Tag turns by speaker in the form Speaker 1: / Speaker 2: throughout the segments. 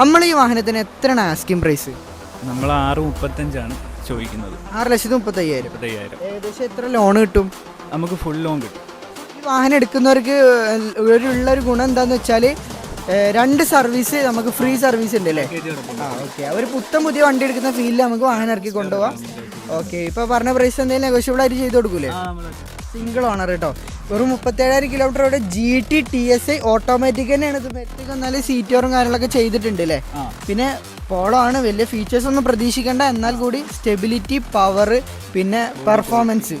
Speaker 1: നമ്മൾ ഈ വാഹനത്തിന് എത്രയാണ് ആസ്കിംഗ് പ്രൈസ്
Speaker 2: നമ്മൾ ആറ് മുപ്പത്തഞ്ചാണ് ചോദിക്കുന്നത്.
Speaker 1: ആറ് ലക്ഷത്തി മുപ്പത്തയ്യായിരം.
Speaker 2: മുപ്പത്തയ്യായിരം.
Speaker 1: ഏകദേശം എത്ര ലോൺ കിട്ടും?
Speaker 2: നമുക്ക് ഫുൾ ലോൺ കിട്ടും.
Speaker 1: ഈ വാഹനം എടുക്കുന്നവർക്ക് ഉള്ള ഒരു ഗുണം എന്താന്ന് വെച്ചാൽ രണ്ട് സർവീസ് നമുക്ക് ഫ്രീ സർവീസ് ഉണ്ട് അല്ലേ? ആ ഓക്കെ ഒരു പുത്തൻ പുതിയ വണ്ടി എടുക്കുന്ന ഫീലിൽ നമുക്ക് വാഹനം ഇറക്കി കൊണ്ടുപോകാം ഓക്കെ ഇപ്പൊ പറഞ്ഞ പ്രൈസ് എന്തെങ്കിലും നെഗോഷ്യബിൾ ആയിട്ട് ചെയ്ത് കൊടുക്കൂലേ? സിംഗിൾ ഓണർ കേട്ടോ. വെറും മുപ്പത്തേഴായിരം കിലോമീറ്ററോടെ G T T S I automatic തന്നെയാണ് ഇത്. മെറ്റിക് വന്നാലും സീറ്റോറും കാര്യങ്ങളൊക്കെ ചെയ്തിട്ടുണ്ട് അല്ലേ പിന്നെ പോളോ ആണ്. വലിയ ഫീച്ചേഴ്സ് ഒന്നും പ്രതീക്ഷിക്കേണ്ട. എന്നാൽ കൂടി സ്റ്റെബിലിറ്റി പവർ പിന്നെ പെർഫോമൻസ്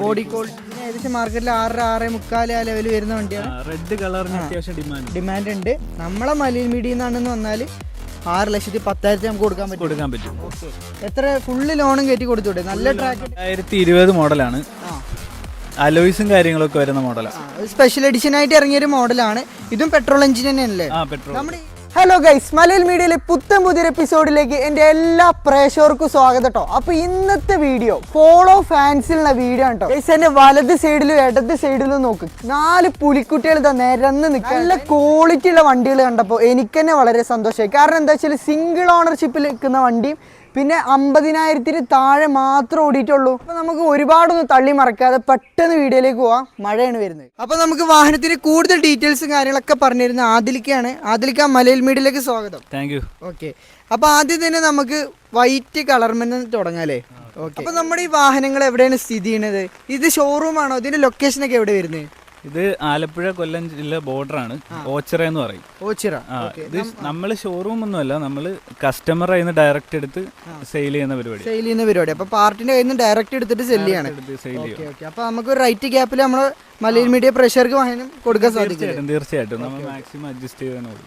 Speaker 1: ബോഡി ക്വാളിറ്റി ഏകദേശം മാർക്കറ്റിൽ ആറര ആറ് മുക്കാൽ ആ ലെവൽ വരുന്ന വണ്ടിയാണ്.
Speaker 2: റെഡ് കളറിന് ഡിമാൻഡ്
Speaker 1: ഡിമാൻഡ് ഉണ്ട്. നമ്മളെ മലയിൽ മീഡിയ നിന്നാണെന്ന് വന്നാൽ ആറ് ലക്ഷത്തി പത്തായിരത്തി നമുക്ക് കൊടുക്കാൻ പറ്റും.
Speaker 2: കൊടുക്കാൻ പറ്റും.
Speaker 1: എത്ര ഫുള്ള് ലോണും കയറ്റി കൊടുത്തൂടെ നല്ല ട്രാക്ക്
Speaker 2: രണ്ടായിരത്തി ഇരുപത് മോഡലാണ് അലോയ്സും കാര്യങ്ങളൊക്കെ വരുന്ന മോഡലാണ്
Speaker 1: സ്പെഷ്യൽ എഡിഷൻ ആയിട്ട് ഇറങ്ങിയ ഒരു മോഡലാണ്. ഇതും പെട്രോൾ എഞ്ചിൻ തന്നെയല്ലേ?
Speaker 2: ആ പെട്രോൾ
Speaker 1: നമ്മുടെ ഹലോ ഗൈസ് മലയാള മീഡിയയിലെ പുത്തൻ പുതിയൊരു എപ്പിസോഡിലേക്ക് എന്റെ എല്ലാ പ്രേക്ഷകർക്കും സ്വാഗതം കേട്ടോ അപ്പൊ ഇന്നത്തെ വീഡിയോ ഫോളോ ഫാൻസിലുള്ള വീഡിയോ ആണ് കേട്ടോ ഗൈസ് എന്റെ വലത് സൈഡിലും ഇടത് സൈഡിലും നോക്ക്. നാല് പുലിക്കുട്ടികൾ ഇതാ നിരന്ന് നിൽക്കുക. നല്ല ക്വാളിറ്റി ഉള്ള വണ്ടികൾ കണ്ടപ്പോൾ എനിക്ക് തന്നെ വളരെ സന്തോഷമായി. കാരണം എന്താ വെച്ചാൽ സിംഗിൾ ഓണർഷിപ്പിൽ നിൽക്കുന്ന വണ്ടിയും പിന്നെ അമ്പതിനായിരത്തിന് താഴെ മാത്രം ഓടിയിട്ടുള്ളൂ. അപ്പൊ നമുക്ക് ഒരുപാടൊന്നും തള്ളി മറക്കാതെ പെട്ടെന്ന് വീഡിയോയിലേക്ക് പോവാം. മഴയാണ് വരുന്നത്. അപ്പൊ നമുക്ക് വാഹനത്തിന് കൂടുതൽ ഡീറ്റെയിൽസും കാര്യങ്ങളൊക്കെ പറഞ്ഞിരുന്ന ആദിലിക്കാണ്. ആദിലിക്ക മലയിൽ മീഡിയയിലേക്ക് സ്വാഗതം.
Speaker 2: Thank you
Speaker 1: okay. അപ്പൊ ആദ്യം തന്നെ നമുക്ക് വൈറ്റ് കളർമെന്ന് തുടങ്ങാല്ലേ ഓക്കെ. അപ്പൊ നമ്മുടെ ഈ വാഹനങ്ങൾ എവിടെയാണ് സ്ഥിതി ചെയ്യുന്നത്? ഇത് ഷോറൂം ആണോ? ഇതിന്റെ ലൊക്കേഷൻ ഒക്കെ എവിടെ വരുന്നത്?
Speaker 2: ഇത് ആലപ്പുഴ കൊല്ലം ജില്ല ബോർഡറാണ്. ഓച്ചിറ എന്ന് പറയും.
Speaker 1: ഓച്ചിറ.
Speaker 2: ആ ഇത് നമ്മൾ ഷോറൂം ഒന്നുമല്ല നമ്മൾ കസ്റ്റമർ നിന്ന് ഡയറക്റ്റ് എടുത്ത് സെയിൽ ചെയ്യുന്ന പരിപാടി
Speaker 1: സെയിൽ ചെയ്യുന്ന പരിപാടി. അപ്പൊ പാർട്ടിന്റെ കയ്യിൽ നിന്ന് ഡയറക്റ്റ് എടുത്തിട്ട് ചെയ്യാണ്.
Speaker 2: സെയിൽ ചെയ്യും
Speaker 1: ഓക്കെ ഓക്കെ. അപ്പൊ നമുക്ക് റൈറ്റ് ഗ്യാപ്പിൽ നമ്മൾ മലയിൽ മീഡിയ പ്രഷർക്ക് വാങ്ങാനും കൊടുക്കാൻ സാധിക്കും
Speaker 2: തീർച്ചയായിട്ടും. നമ്മൾ മാക്സിമം അഡ്ജസ്റ്റ് ചെയ്താൽ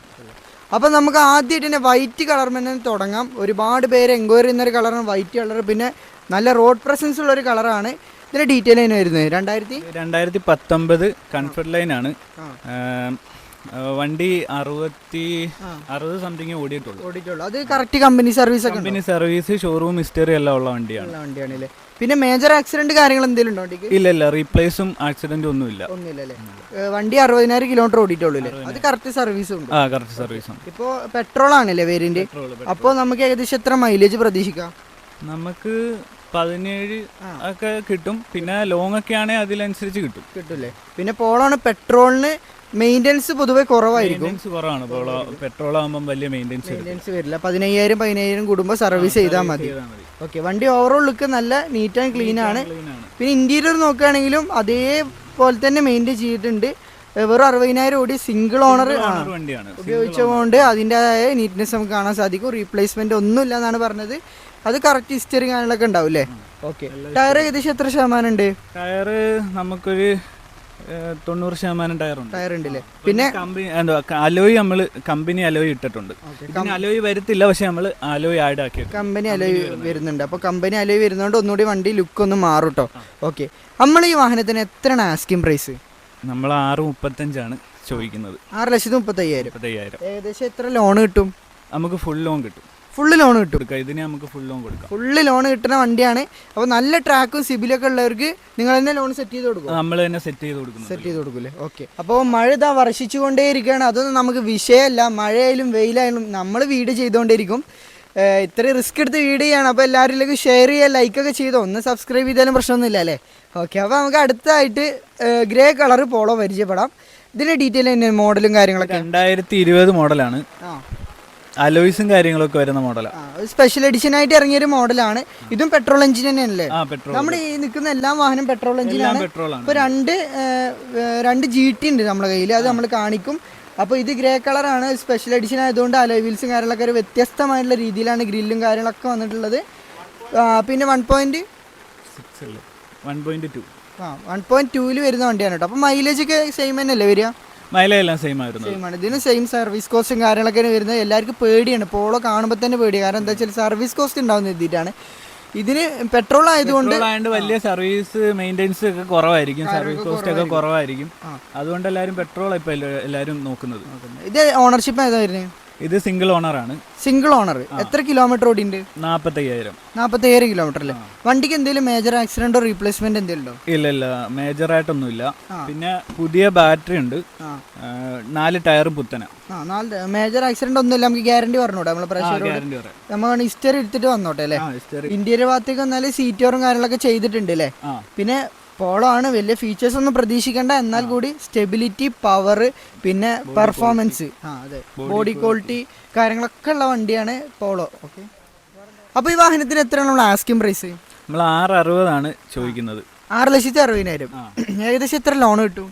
Speaker 1: അപ്പൊ നമുക്ക് ആദ്യമായിട്ട് തന്നെ വൈറ്റ് കളർ തന്നെ തുടങ്ങാം. ഒരുപാട് പേര് എൻക്വയറി ചെയ്യുന്ന ഒരു കളറാണ് വൈറ്റ് കളർ പിന്നെ നല്ല റോഡ് പ്രസൻസ് ഉള്ള ഒരു കളറാണ് ഇതിന്റെ ഡീറ്റെയിൽ അതിന് വരുന്നത് രണ്ടായിരത്തി
Speaker 2: രണ്ടായിരത്തി പത്തൊമ്പത് കൺഫർട്ട് ലൈൻ
Speaker 1: ആ,
Speaker 2: വണ്ടി അറുപത്തി അറുപത് സംതിങ് ഓടിയിട്ടുള്ളൂ.
Speaker 1: ഓടിയിട്ടുള്ളൂ. അത് correct company service
Speaker 2: company service showroom history എല്ലാം ഉള്ള വണ്ടിയാണ്.
Speaker 1: വണ്ടിയാണ് അല്ലേ? പിന്നെ മേജർ ആക്സിഡന്റ് കാര്യങ്ങൾ എന്തെങ്കിലും ഉണ്ടോ
Speaker 2: ഇല്ല ഇല്ല. റീപ്ലേസും ആക്സിഡന്റ്
Speaker 1: ഒന്നും ഇല്ല വണ്ടി അറുപതിനായിരം കിലോമീറ്റർ ഓടിയിട്ടുള്ളൂ അത് കറക്റ്റ് സർവീസും ഉണ്ട്?
Speaker 2: ആ കറക്റ്റ് സർവീസാണ്
Speaker 1: ഇപ്പോ പെട്രോൾ ആണല്ലേ വേരിയന്റ് അപ്പോൾ നമുക്ക് ഏകദേശം എത്ര മൈലേജ് പ്രതീക്ഷിക്കാം?
Speaker 2: നമുക്ക് പതിനേഴ് ഒക്കെ കിട്ടും. പിന്നെ ലോങ് ഒക്കെ ആണെങ്കിൽ അതിലനുസരിച്ച് കിട്ടും.
Speaker 1: കിട്ടൂലേ പിന്നെ പോളാണ് പെട്രോളിന് മെയിന്റെനൻസ് പൊതുവെ കുറവായിരിക്കും.
Speaker 2: മെയിന്റെനൻസ് കുറവാണ്. പോളോ പെട്രോൾ ആകുമ്പോൾ വലിയ മെയിന്റെനൻസ്
Speaker 1: മെയിന്റെനൻസ് വരില്ല. പതിനയ്യായിരം പതിനയ്യായിരം കൂടുമ്പോൾ സർവീസ് ചെയ്താൽ മതി. ഓക്കെ വണ്ടി ഓവറോൾ ലുക്ക് നല്ല നീറ്റ് ആൻഡ് ക്ലീൻ ആണ്. പിന്നെ ഇന്റീരിയർ നോക്കുകയാണെങ്കിലും അതേപോലെ തന്നെ മെയിന്റെയിൻ ചെയ്തിട്ടുണ്ട്. വെറും അറുപതിനായിരം ഓടി സിംഗിൾ ഓണർ
Speaker 2: വണ്ടിയാണ്.
Speaker 1: ഉപയോഗിച്ചുകൊണ്ട് അതിന്റെതായ നീറ്റ്നെസ് നമുക്ക് കാണാൻ സാധിക്കും. റീപ്ലേസ്മെന്റ് ഒന്നുമില്ല എന്നാണ് പറഞ്ഞത്. അത് കറക്റ്റ് ഹിസ്റ്ററി കാര്യങ്ങളൊക്കെ ഉണ്ടാവും ഓക്കെ ടയർ ഏകദേശം എത്ര ശതമാനം ഉണ്ട്?
Speaker 2: ടയർ നമുക്കൊരു തൊണ്ണൂറ് ശതമാനം ഉണ്ട്.
Speaker 1: ടയർ ഉണ്ട് പിന്നെ
Speaker 2: കമ്പനി എന്താ അലോയ് നമ്മൾ കമ്പനി അലോയ് ഇട്ടിട്ടുണ്ട്. അലോയ് വരത്തില്ല പക്ഷെ നമ്മൾ അലോയ് ആഡ് ആക്കി
Speaker 1: കമ്പനി അലോയ് വരുന്നുണ്ട്. അപ്പോൾ കമ്പനി അലോയ് വരുന്നതുകൊണ്ട് ഒന്നുകൂടി വണ്ടി ലുക്ക് ഒന്ന് മാറും കേട്ടോ ഓക്കെ നമ്മൾ ഈ വാഹനത്തിന് എത്രയാണ് ആസ്കിംഗ് പ്രൈസ്
Speaker 2: നമ്മൾ ആറ് മുപ്പത്തഞ്ചാണ് ചോദിക്കുന്നത്.
Speaker 1: ആറ് ലക്ഷത്തി മുപ്പത്തയ്യായിരം. ഏകദേശം എത്ര ലോൺ കിട്ടും?
Speaker 2: നമുക്ക് ഫുൾ ലോൺ കിട്ടും.
Speaker 1: ഫുള്ള് ലോൺ കിട്ടും.
Speaker 2: കൊടുക്കാം. ഇതിന് നമുക്ക് ഫുൾ ലോൺ കൊടുക്കാം.
Speaker 1: ഫുള്ള് ലോൺ കിട്ടുന്ന വണ്ടിയാണ്. അപ്പോൾ നല്ല ട്രാക്കും സിബിലൊക്കെ ഉള്ളവർക്ക് നിങ്ങൾ തന്നെ ലോൺ സെറ്റ് ചെയ്ത് കൊടുക്കും.
Speaker 2: നമ്മൾ തന്നെ സെറ്റ് ചെയ്ത് കൊടുക്കും
Speaker 1: സെറ്റ് ചെയ്ത് കൊടുക്കൂലേ? ഓക്കെ. അപ്പോൾ മഴ ഇതാ വർഷിച്ചുകൊണ്ടേ ഇരിക്കുകയാണ് അതൊന്നും നമുക്ക് വിഷയമല്ല. മഴയായാലും വെയിലായാലും നമ്മൾ വീട് ചെയ്തുകൊണ്ടിരിക്കും ഇത്ര ഇത്രയും റിസ്ക് എടുത്ത് വീട് ചെയ്യാണ്. അപ്പോൾ എല്ലാവരിലേക്കും ഷെയർ ചെയ്യുക ലൈക്കൊക്കെ ചെയ്തോ. ഒന്ന് സബ്സ്ക്രൈബ് ചെയ്താലും പ്രശ്നമൊന്നുമില്ല അല്ലേ? ഓക്കെ. അപ്പോൾ നമുക്ക് അടുത്തായിട്ട് ഗ്രേ കളർ പോളോ പരിചയപ്പെടാം. ഇതിന്റെ ഡീറ്റെയിൽ തന്നെ മോഡലും കാര്യങ്ങളൊക്കെ.
Speaker 2: രണ്ടായിരത്തി ഇരുപത് മോഡലാണ്
Speaker 1: ആ.
Speaker 2: അലോയ്സും കാര്യങ്ങളൊക്കെ വരുന്ന മോഡലാണ്
Speaker 1: സ്പെഷ്യൽ എഡിഷൻ ആയിട്ട് ഇറങ്ങിയ ഒരു മോഡലാണ്. ഇതും പെട്രോൾ എഞ്ചിൻ തന്നെയല്ലേ? നമ്മുടെ ഈ നിൽക്കുന്ന എല്ലാ വാഹനം പെട്രോൾ എഞ്ചിനാണ്
Speaker 2: ഇപ്പൊ ആണ്.
Speaker 1: ഇപ്പൊ രണ്ട് രണ്ട് ജി ടി ഉണ്ട് നമ്മുടെ കയ്യിൽ അത് നമ്മൾ കാണിക്കും. അപ്പോൾ ഇത് ഗ്രേ കളറാണ് സ്പെഷ്യൽ എഡിഷൻ ആയതുകൊണ്ട് അലോയ് വീൽസും കാര്യങ്ങളൊക്കെ ഒരു വ്യത്യസ്തമായിട്ടുള്ള രീതിയിലാണ് ഗ്രില്ലും കാര്യങ്ങളൊക്കെ വന്നിട്ടുള്ളത്. പിന്നെ one point
Speaker 2: one point two
Speaker 1: ആ വൺ പോയിന്റ് ടൂവിൽ വരുന്ന വണ്ടിയാണ് കേട്ടോ. അപ്പോൾ മൈലേജ് ഒക്കെ സെയിം തന്നെയല്ലേ വരിക?
Speaker 2: മൈലേജ് എല്ലാം സെയിം ആയിരുന്നു
Speaker 1: സെയിം ഇതിന് സെയിം സർവീസ് കോസ്റ്റും കാര്യങ്ങളൊക്കെയാണ് വരുന്നത്. എല്ലാവർക്കും പേടിയാണ്. പോളോ കാണുമ്പോൾ തന്നെ പേടിയാണ് കാരണം എന്താ വെച്ചാൽ സർവീസ് കോസ്റ്റ് ഉണ്ടാവുന്ന എഴുതിയിട്ടാണ് ഇതിന് പെട്രോൾ ആയതുകൊണ്ട്
Speaker 2: ആയതുകൊണ്ട് വലിയ സർവീസ് മെയിന്റെനൻസ് ഒക്കെ കുറവായിരിക്കും. സർവീസ് കോസ്റ്റ് ഒക്കെ കുറവായിരിക്കും. അതുകൊണ്ട് എല്ലാവരും പെട്രോൾ ഇപ്പം എല്ലാ- എല്ലാവരും നോക്കുന്നത്.
Speaker 1: ഇത് ഓണർഷിപ്പ് ഏതായിരുന്നു
Speaker 2: ഇത് സിംഗിൾ ഓണർ ആണ്.
Speaker 1: സിംഗിൾ ഓണർ എത്ര കിലോമീറ്റർ ഓടിണ്ട് നാപ്പത്തയ്യായിരം. നാപ്പത്തയ്യായിരം കിലോമീറ്റർ അല്ലേ വണ്ടിക്ക് എന്തെങ്കിലും മേജർ ആക്സിഡന്റോ റീപ്ലേസ്മെന്റ് എന്തെങ്കിലും ഉണ്ടോ?
Speaker 2: ഇല്ല ഇല്ല. മേജറായിട്ടൊന്നുമില്ല പിന്നെ പുതിയ ബാറ്ററി ഉണ്ട്. നാല് ടയർ പുത്തന.
Speaker 1: നാല് മേജർ ആക്സിഡന്റ് ഒന്നും ഇല്ല നമുക്ക് ഗ്യാരണ്ടി പറഞ്ഞൂടെ നമ്മളെ പ്രഷർ നമ്മൾ ഹിസ്റ്ററി എടുത്തിട്ട് വന്നോട്ടെ അല്ലേ ഇന്ത്യയുടെ ഭാഗത്തേക്ക് വന്നാൽ സീറ്റോറും കാര്യങ്ങളൊക്കെ ചെയ്തിട്ടുണ്ട് അല്ലേ പിന്നെ പോളോ ആണ് വലിയ ഫീച്ചേഴ്സ് ഒന്നും പ്രതീക്ഷിക്കേണ്ട. എന്നാൽ കൂടി സ്റ്റെബിലിറ്റി പവർ പിന്നെ പെർഫോമൻസ് ആ അതെ. ബോഡി ക്വാളിറ്റി കാര്യങ്ങളൊക്കെ ഉള്ള വണ്ടിയാണ് പോളോ. ഓക്കെ അപ്പോൾ ഈ വാഹനത്തിന് എത്രയാണ് നമ്മൾ ആസ്കിംഗ് പ്രൈസ്
Speaker 2: നമ്മൾ ആറ് അറുപതാണ് ചോദിക്കുന്നത്.
Speaker 1: ആറ് ലക്ഷത്തി അറുപതിനായിരം. ഏകദേശം എത്ര ലോൺ കിട്ടും?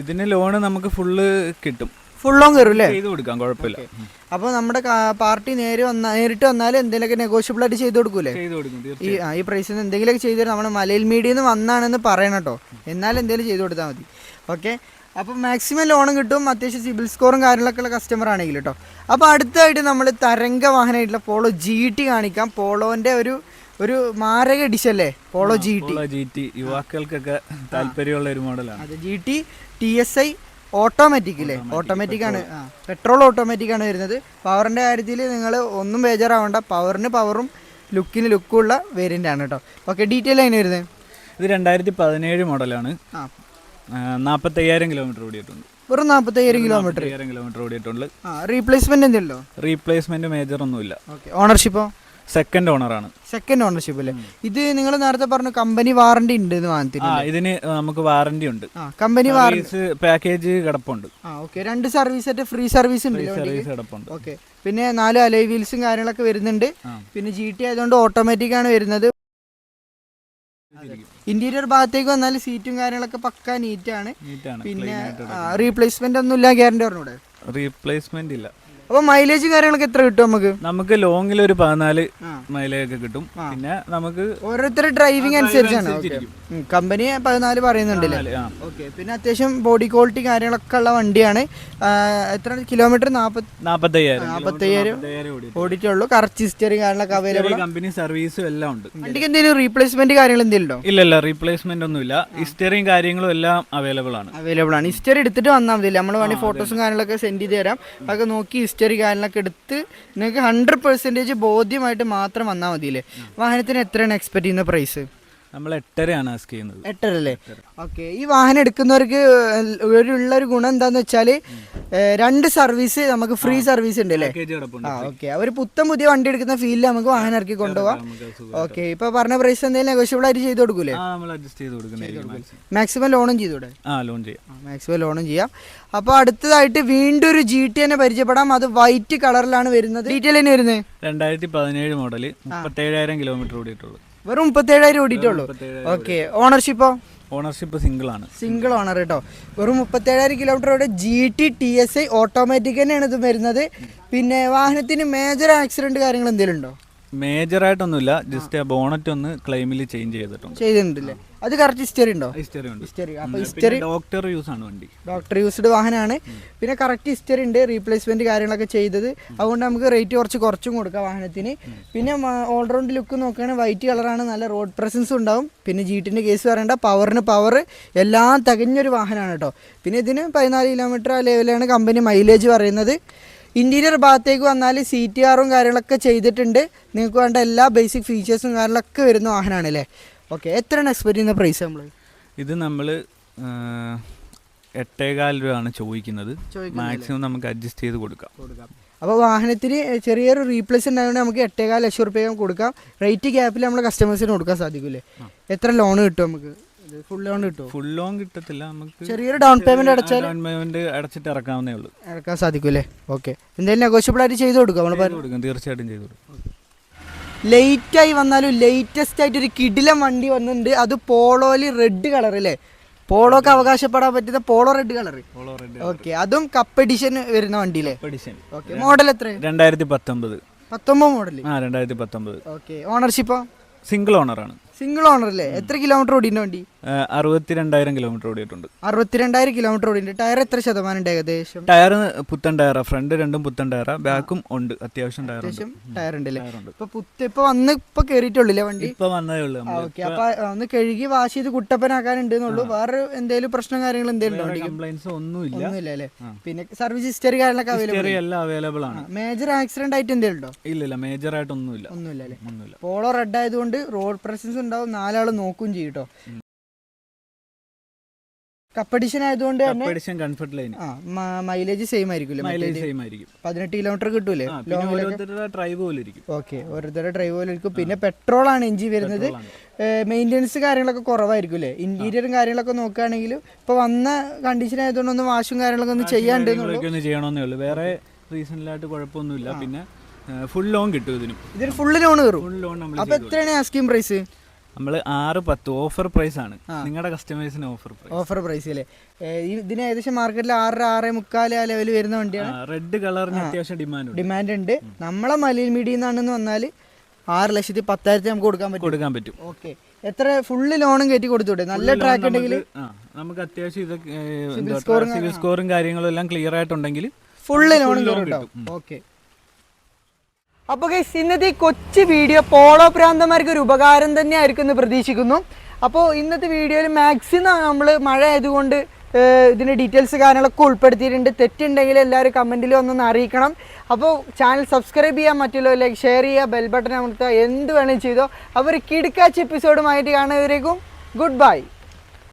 Speaker 2: ഇതിന് ലോണ് നമുക്ക് ഫുള്ള് കിട്ടും.
Speaker 1: ഫുൾ ലോൺ കയറും അല്ലേ
Speaker 2: ചെയ്ത് കൊടുക്കാം കുഴപ്പമില്ല. അപ്പൊ
Speaker 1: അപ്പോൾ നമ്മുടെ പാർട്ടി നേരെ വന്ന നേരിട്ട് വന്നാൽ എന്തെങ്കിലുമൊക്കെ നെഗോഷ്യബിൾ ആയിട്ട് ചെയ്ത് കൊടുക്കൂലേ?
Speaker 2: ചെയ്ത് കൊടുക്കും തീർച്ചയായും
Speaker 1: ഈ ആ, ഈ പ്രൈസിൽ നിന്ന് എന്തെങ്കിലുമൊക്കെ ചെയ്ത് തരും. നമ്മുടെ മലയിൽ മീഡിയയിൽ നിന്ന് വന്നാണെന്ന് പറയണം കേട്ടോ എന്നാൽ എന്തെങ്കിലും ചെയ്തു കൊടുത്താൽ മതി. ഓക്കെ അപ്പോൾ മാക്സിമം ലോണും കിട്ടും. അത്യാവശ്യം സിബിൽ സ്കോറും കാര്യങ്ങളൊക്കെ ഉള്ള കസ്റ്റമർ ആണെങ്കിൽ കേട്ടോ അപ്പോൾ അടുത്തായിട്ട് നമ്മൾ തരംഗ വാഹനമായിട്ടുള്ള പോളോ ജി ടി കാണിക്കാം. പോളോന്റെ ഒരു ഒരു മാരക ഡിഷ് അല്ലേ? Polo G T
Speaker 2: Polo G T യുവാക്കൾക്കൊക്കെ താല്പര്യമുള്ള ഒരു മോഡലാണ്
Speaker 1: അത് G T T S I automatic അല്ലേ ഓട്ടോമാറ്റിക് ആണ്. പെട്രോൾ. ഓട്ടോമാറ്റിക് ആണ് വരുന്നത്. പവറിന്റെ കാര്യത്തിൽ നിങ്ങൾ ഒന്നും ബേജാറാവണ്ട. പവറിന് പവറും ലുക്കിന് ലുക്കും ഉള്ള വേരിയന്റ് ആണ് കേട്ടോ ഓക്കെ ഡീറ്റെയിൽ അതിന് വരുന്നത്?
Speaker 2: ഇത് രണ്ടായിരത്തി പതിനേഴ് മോഡലാണ്.
Speaker 1: ആ.
Speaker 2: നാൽപ്പത്തയ്യായിരം കിലോമീറ്റർ ഓടിയിട്ടുണ്ട്.
Speaker 1: വെറും നാൽപ്പത്തയ്യായിരം കിലോമീറ്റർ.
Speaker 2: കിലോമീറ്റർ ഓടിയിട്ടുണ്ട്.
Speaker 1: റീപ്ലേസ്മെന്റ് എന്തല്ലോ
Speaker 2: റീപ്ലേസ്മെന്റ് മേജർ ഒന്നുമില്ല.
Speaker 1: ഓക്കെ ഓണർഷിപ്പോ
Speaker 2: സെക്കൻഡ് ഓണറാണ്
Speaker 1: സെക്കൻഡ് ഓണർഷിപ്പ് അല്ലേ? ഇത് നിങ്ങൾ നേരത്തെ പറഞ്ഞു കമ്പനി വാറണ്ടി ഉണ്ട് വാങ്ങത്തിന്
Speaker 2: ആ ഇതിന് നമുക്ക് വാറന്റി ഉണ്ട്.
Speaker 1: കമ്പനി വാറണ്ടി
Speaker 2: പാക്കേജ് കിടപ്പുണ്ട്.
Speaker 1: ആ ഓക്കെ രണ്ട് സർവീസ് ആയിട്ട് ഫ്രീ സർവീസ് ഉണ്ട്
Speaker 2: സർവീസ് കിടപ്പുണ്ട്.
Speaker 1: ഓക്കെ പിന്നെ നാല് അലോയ് വീൽസും കാര്യങ്ങളൊക്കെ വരുന്നുണ്ട്. പിന്നെ ജി ടി ആയതുകൊണ്ട് ഓട്ടോമാറ്റിക് ആണ് വരുന്നത്. ഇന്റീരിയർ ഭാഗത്തേക്ക് വന്നാൽ സീറ്റും കാര്യങ്ങളൊക്കെ പക്ക നീറ്റ് ആണ്.
Speaker 2: നീറ്റാണ്
Speaker 1: പിന്നെ റീപ്ലേസ്മെന്റ് ഒന്നും ഇല്ല ഗ്യാരണ്ടി പറഞ്ഞൂടെ?
Speaker 2: റീപ്ലേസ്മെന്റ് ഇല്ല.
Speaker 1: അപ്പൊ മൈലേജ് കാര്യങ്ങളൊക്കെ എത്ര കിട്ടും നമുക്ക്?
Speaker 2: നമുക്ക് ലോങ്ങിൽ ഒരു പതിനാല്. മൈലേജ് ഒക്കെ കിട്ടും. പിന്നെ നമുക്ക്
Speaker 1: ഓരോരുത്തരുടെ ഡ്രൈവിംഗ് അനുസരിച്ചാണ്. കമ്പനി പതിനാല് പറയുന്നുണ്ടല്ലേ? ഓക്കെ പിന്നെ അത്യാവശ്യം ബോഡി ക്വാളിറ്റി കാര്യങ്ങളൊക്കെ ഉള്ള വണ്ടിയാണ്. എത്ര കിലോമീറ്റർ
Speaker 2: നാപ്പത്തയ്യായിരം.
Speaker 1: ഓടിയിട്ടുള്ളൂ. കറക്റ്റ് ഹിസ്റ്ററി കാര്യങ്ങളൊക്കെ അവൈലബിൾ
Speaker 2: കമ്പനി സർവീസും എല്ലാം ഉണ്ട്.
Speaker 1: വണ്ടിക്ക് എന്തെങ്കിലും റീപ്ലേസ്മെന്റ് കാര്യങ്ങൾ എന്തെങ്കിലും ഉണ്ടോ
Speaker 2: ഇല്ല ഇല്ല റീപ്ലേസ്മെന്റ് ഒന്നുമില്ല ഹിസ്റ്ററിയും കാര്യങ്ങളും എല്ലാം അവൈലബിൾ ആണ്.
Speaker 1: അവൈലബിൾ ആണ്. ഹിസ്റ്ററി എടുത്തിട്ട് വന്നാൽ മതി നമ്മൾ വേണമെങ്കിൽ ഫോട്ടോസും കാര്യങ്ങളൊക്കെ സെൻഡ് ചെയ്ത് തരാം. അതൊക്കെ നോക്കി ഹിസ്റ്ററി കാര്യങ്ങളൊക്കെ എടുത്ത് നിങ്ങൾക്ക് ഹൺഡ്രഡ് പെർസെന്റേജ് ബോധ്യമായിട്ട് മാത്രം വന്നാൽ മതിയില്ലേ? വാഹനത്തിന് എത്രയാണ് എക്സ്പെക്ട് ചെയ്യുന്ന പ്രൈസ്
Speaker 2: നമ്മൾ എട്ടരയാണ് ആസ്ക് ചെയ്യുന്നത്.
Speaker 1: എട്ടര. അല്ലേ ഓക്കെ. ഈ വാഹനം എടുക്കുന്നവർക്ക് ഒരു ഉള്ള ഒരു ഗുണം എന്താന്ന് വെച്ചാൽ രണ്ട് സർവീസ് നമുക്ക് ഫ്രീ സർവീസ് ഉണ്ട് അല്ലേ ആ ഓക്കെ. ഒരു പുത്തൻ പുതിയ വണ്ടി എടുക്കുന്ന ഫീലിൽ നമുക്ക് വാഹനം ഇറക്കി കൊണ്ടുപോകാം. ഓക്കെ. ഇപ്പൊ പറഞ്ഞ പ്രൈസ് എന്തെങ്കിലും നെഗോഷ്യബിൾ ആയിട്ട് ചെയ്ത് കൊടുക്കൂലേ? മാക്സിമം ലോണും ചെയ്തൂടെ
Speaker 2: ലോൺ ചെയ്യാം.
Speaker 1: മാക്സിമം ലോണും ചെയ്യാം. അപ്പോൾ അടുത്തതായിട്ട് വീണ്ടും ഒരു ജി ടി എന്നെ പരിചയപ്പെടാം. അത് വൈറ്റ് കളറിലാണ് വരുന്നത്. ഡീറ്റെയിൽ തന്നെ വരുന്നത്
Speaker 2: രണ്ടായിരത്തി പതിനേഴ് മോഡൽ മുപ്പത്തേഴായിരം കിലോമീറ്റർ ഓടിയിട്ടുള്ളൂ.
Speaker 1: വെറും മുപ്പത്തേഴായിരം ഓടിയിട്ടുള്ളൂ. ഓക്കെ ഓണർഷിപ്പോ
Speaker 2: ഓണർഷിപ്പ് സിംഗിൾ ആണ്.
Speaker 1: സിംഗിൾ ഓണർ കേട്ടോ വെറും മുപ്പത്തേഴായിരം കിലോമീറ്ററോടെ G T T S I automatic തന്നെയാണ് ഇത് വരുന്നത്. പിന്നെ വാഹനത്തിന് മേജർ ആക്സിഡന്റ് കാര്യങ്ങൾ എന്തെങ്കിലും ഉണ്ടോ?
Speaker 2: മേജർ ആയിട്ടൊന്നുമില്ല ജസ്റ്റ് ആ ബോണറ്റ് ഒന്ന് ക്ലെയിമിൽ ചേഞ്ച് ചെയ്തിട്ടുണ്ട്.
Speaker 1: ചെയ്തിട്ടുണ്ടല്ലേ? അത് കറക്റ്റ് ഹിസ്റ്ററി ഉണ്ടോ?
Speaker 2: ഹിസ്റ്ററി ഉണ്ട്.
Speaker 1: ഹിസ്റ്ററി. അപ്പൊ ഹിസ്റ്ററി
Speaker 2: ഡോക്ടർ യൂസ് ആണ് വണ്ടി.
Speaker 1: ഡോക്ടർ യൂസ്ഡ് വാഹനമാണ്. പിന്നെ കറക്റ്റ് ഹിസ്റ്ററി ഉണ്ട് റീപ്ലേസ്മെന്റ് കാര്യങ്ങളൊക്കെ ചെയ്തത്. അതുകൊണ്ട് നമുക്ക് റേറ്റ് കുറച്ച് കുറച്ചും കൊടുക്കാം വാഹനത്തിന്. പിന്നെ ഓൾറൗണ്ട് ലുക്ക് നോക്കുകയാണെങ്കിൽ വൈറ്റ് കളറാണ് നല്ല റോഡ് പ്രസൻസ് ഉണ്ടാവും. പിന്നെ ജീട്ടിന്റെ കേസ് പറയേണ്ട പവറിന് പവർ എല്ലാം തികഞ്ഞൊരു വാഹനമാണ് കേട്ടോ. പിന്നെ ഇതിന് പതിനാല് കിലോമീറ്റർ ആ ലെവലാണ് കമ്പനി മൈലേജ് പറയുന്നത്. ഇന്റീരിയർ ഭാഗത്തേക്ക് വന്നാൽ സി ടി ആറും കാര്യങ്ങളൊക്കെ ചെയ്തിട്ടുണ്ട്. നിങ്ങൾക്ക് വേണ്ട എല്ലാ ബേസിക് ഫീച്ചേഴ്സും കാര്യങ്ങളൊക്കെ വരുന്ന വാഹനമാണ് അല്ലേ ഓക്കെ എത്രയാണ് എക്സ്പെക്ട് ചെയ്യുന്ന പ്രൈസ് നമ്മൾ
Speaker 2: ഇത് നമ്മൾ എട്ടേകാൽ രൂപയാണ് ചോദിക്കുന്നത്. മാക്സിമം നമുക്ക് അഡ്ജസ്റ്റ് ചെയ്ത് കൊടുക്കാം.
Speaker 1: അപ്പോൾ വാഹനത്തിന് ചെറിയൊരു റീപ്ലേസ് ഉണ്ടായതുകൊണ്ട് നമുക്ക് എട്ടേകാൽ ലക്ഷം റുപ്യ കൊടുക്കാം. റേറ്റ് ഗ്യാപ്പിൽ നമ്മൾ കസ്റ്റമേഴ്സിന് കൊടുക്കാൻ സാധിക്കൂലേ എത്ര ലോൺ കിട്ടും നമുക്ക്? ഫുൾ ലോൺ കിട്ടുമോ
Speaker 2: ഫുൾ ലോൺ കിട്ടത്തില്ല നമുക്ക്
Speaker 1: ചെറിയൊരു ഡൗൺ പേയ്മെന്റ് അടച്ചാൽ
Speaker 2: ഡൗൺ പേയ്മെന്റ് അടച്ചിട്ട് ഇറക്കാവുന്നേ ഉള്ളൂ.
Speaker 1: ഇറക്കാൻ സാധിക്കൂലേ ഓക്കെ എന്തെങ്കിലും നെഗോഷ്യബിൾ ആയിട്ട് ചെയ്ത് കൊടുക്കാം നമ്മൾ
Speaker 2: കൊടുക്കും തീർച്ചയായിട്ടും ചെയ്ത് കൊടുക്കും.
Speaker 1: ആയി വന്നാലും ലേറ്റസ്റ്റ് ആയിട്ട് ഒരു കിടിലം വണ്ടി വന്നിട്ടുണ്ട്. അത് പോളോയിൽ റെഡ് കളർ അല്ലേ പോളോക്ക് അവകാശപ്പെടാൻ പറ്റുന്ന Polo red colour
Speaker 2: Polo red
Speaker 1: okay അതും കപ്പ് എഡിഷൻ വരുന്ന വണ്ടിയില്ലേ?
Speaker 2: എഡിഷൻ
Speaker 1: ഓക്കെ മോഡൽ എത്ര
Speaker 2: രണ്ടായിരത്തി പത്തൊമ്പത്.
Speaker 1: പത്തൊമ്പത് മോഡൽ
Speaker 2: ആ രണ്ടായിരത്തി പത്തൊമ്പത്.
Speaker 1: ഓക്കെ ഓണർഷിപ്പോ
Speaker 2: സിംഗിൾ ഓണറാണ്
Speaker 1: സിംഗിൾ ഓണർ അല്ലേ? എത്ര കിലോമീറ്റർ ഓടിന്റെ വണ്ടി?
Speaker 2: അറുപത്തിരണ്ടായിരം കിലോമീറ്റർ ഓടിയിട്ടുണ്ട്.
Speaker 1: അറുപത്തിരണ്ടായിരം കിലോമീറ്റർ ഓടിയിട്ടുണ്ട്. ടയർ എത്ര ശതമാനം ഉണ്ട് ഏകദേശം?
Speaker 2: ടയർ പുത്തൻ ടയറാ ഫ്രണ്ട് രണ്ടും പുത്തൻ ടയറാ ബാക്കും ഉണ്ട്. അത്യാവശ്യം ടയർ
Speaker 1: അത്യാവശ്യം ടയർ ഉണ്ട് അല്ലേ. ഇപ്പൊ പുത്ത ഇപ്പൊ വന്ന് ഇപ്പൊ കേറിയിട്ടുള്ളില്ലേ വണ്ടി?
Speaker 2: ഇപ്പൊ വന്നതേ ഉള്ളൂ.
Speaker 1: ഓക്കെ അപ്പൊ ഒന്ന് കഴുകി വാഷ് ചെയ്ത് കുട്ടപ്പനാക്കാനുണ്ട് എന്നുള്ളൂ. വേറെ എന്തെങ്കിലും പ്രശ്നം കാര്യങ്ങൾ എന്തെങ്കിലും
Speaker 2: കംപ്ലൈൻസ് ഒന്നുമില്ല
Speaker 1: ഒന്നുമില്ല അല്ലേ? പിന്നെ സർവീസ് ഹിസ്റ്ററി കാര്യങ്ങളൊക്കെ അവൈലബിൾ
Speaker 2: എല്ലാം അവൈലബിൾ ആണ്.
Speaker 1: മേജർ ആക്സിഡന്റ് ആയിട്ട് എന്തെങ്കിലും ഉണ്ടോ
Speaker 2: ഇല്ല ഇല്ല മേജർ ആയിട്ട്
Speaker 1: ഒന്നുമില്ല. അല്ലേ?
Speaker 2: ഒന്നുമില്ല.
Speaker 1: പോളോ റെഡ് ആയതുകൊണ്ട് റോഡ് പ്രസൻസ് ഉണ്ടാവും നാലാൾ നോക്കും ചെയ്യും കേട്ടോ കപ്പഡിഷൻ ആയതുകൊണ്ട് തന്നെ
Speaker 2: കംഫർട്ട് ലൈൻ
Speaker 1: മൈലേജ് സെയിം ആയിരിക്കും
Speaker 2: മൈലേജ് സെയിം ആയിരിക്കും.
Speaker 1: പതിനെട്ട് കിലോമീറ്റർ കിട്ടൂലേ?
Speaker 2: ഓരോരുത്തരുടെ ഡ്രൈവ് പോലെ ഇരിക്കും.
Speaker 1: ഓക്കെ ഓരോരുത്തരുടെ ഡ്രൈവ് പോലെ ഇരിക്കും. പിന്നെ പെട്രോൾ ആണ് എഞ്ചിൻ വരുന്നത്. മെയിന്റെനൻസ് കാര്യങ്ങളൊക്കെ കുറവായിരിക്കും അല്ലേ ഇന്റീരിയറും കാര്യങ്ങളൊക്കെ നോക്കുകയാണെങ്കിൽ ഇപ്പൊ വന്ന കണ്ടീഷൻ ആയതുകൊണ്ട് ഒന്ന് വാഷും കാര്യങ്ങളൊക്കെ ഒന്ന് ചെയ്യാണ്ട്
Speaker 2: ചെയ്യണമെന്നേ ഉള്ളൂ. വേറെ റീസണിലായിട്ട് കുഴപ്പമൊന്നുമില്ല. പിന്നെ ഫുൾ ലോൺ കിട്ടും ഇതിനും.
Speaker 1: ഇതിന് ലോൺ കയറും
Speaker 2: ഫുൾ ലോൺ നമ്മൾ
Speaker 1: അപ്പൊ എത്രയാണ് ആസ്കിങ് പ്രൈസ്
Speaker 2: നമ്മൾ ആറ് പത്ത് ഓഫർ പ്രൈസ് ആണ്. നിങ്ങളുടെ കസ്റ്റമേഴ്സിന് ഓഫർ പ്രൈസ്
Speaker 1: ഓഫർ പ്രൈസ് അല്ലേ ഇതിന് ഏകദേശം മാർക്കറ്റിൽ ആറര ആറ് മുക്കാൽ ആ ലെവൽ വരുന്ന വണ്ടിയാണ്.
Speaker 2: റെഡ് കളറിന് അത്യാവശ്യം ഡിമാൻഡ്
Speaker 1: ഡിമാൻഡ് ഉണ്ട്. നമ്മളെ മലയിൽ മീഡിയ നിന്നാണെന്ന് വന്നാൽ ആറ് ലക്ഷത്തി പത്തായിരത്തി നമുക്ക് കൊടുക്കാൻ പറ്റും.
Speaker 2: കൊടുക്കാൻ പറ്റും.
Speaker 1: ഓക്കെ. എത്ര ഫുള്ള് ലോണും കയറ്റി കൊടുത്തൂടെ നല്ല ട്രാക്ക് ഉണ്ടെങ്കിൽ
Speaker 2: നമുക്ക് അത്യാവശ്യം ഇതൊക്കെ സിവിൽ സ്കോറും കാര്യങ്ങളും എല്ലാം ക്ലിയർ ആയിട്ടുണ്ടെങ്കിൽ
Speaker 1: ഫുള്ള് ലോണും കയറും ഓക്കെ. അപ്പോൾ ഗൈസ് ഇന്നത്തെ ഈ കൊച്ചു വീഡിയോ പോളോ പ്രാന്തന്മാർക്ക് ഒരു ഉപകാരം തന്നെ ആയിരിക്കും എന്ന് പ്രതീക്ഷിക്കുന്നു. അപ്പോൾ ഇന്നത്തെ വീഡിയോയിൽ മാക്സിമം നമ്മൾ മഴ ആയതുകൊണ്ട് ഇതിന്റെ ഡീറ്റെയിൽസ് കാര്യങ്ങളൊക്കെ ഉൾപ്പെടുത്തിയിട്ടുണ്ട്. തെറ്റുണ്ടെങ്കിൽ എല്ലാവരും കമന്റിൽ ഒന്നൊന്ന് അറിയിക്കണം. അപ്പോൾ ചാനൽ സബ്സ്ക്രൈബ് ചെയ്യാൻ ലൈക്ക് ഷെയർ ചെയ്യുക ബെൽ ബട്ടൺ അമർത്തുക എന്ത് വേണമെങ്കിലും ചെയ്തോ. അവർ കിടക്കാച്ച എപ്പിസോഡുമായിട്ട് കാണുന്നവരേക്കും ഗുഡ് ബൈ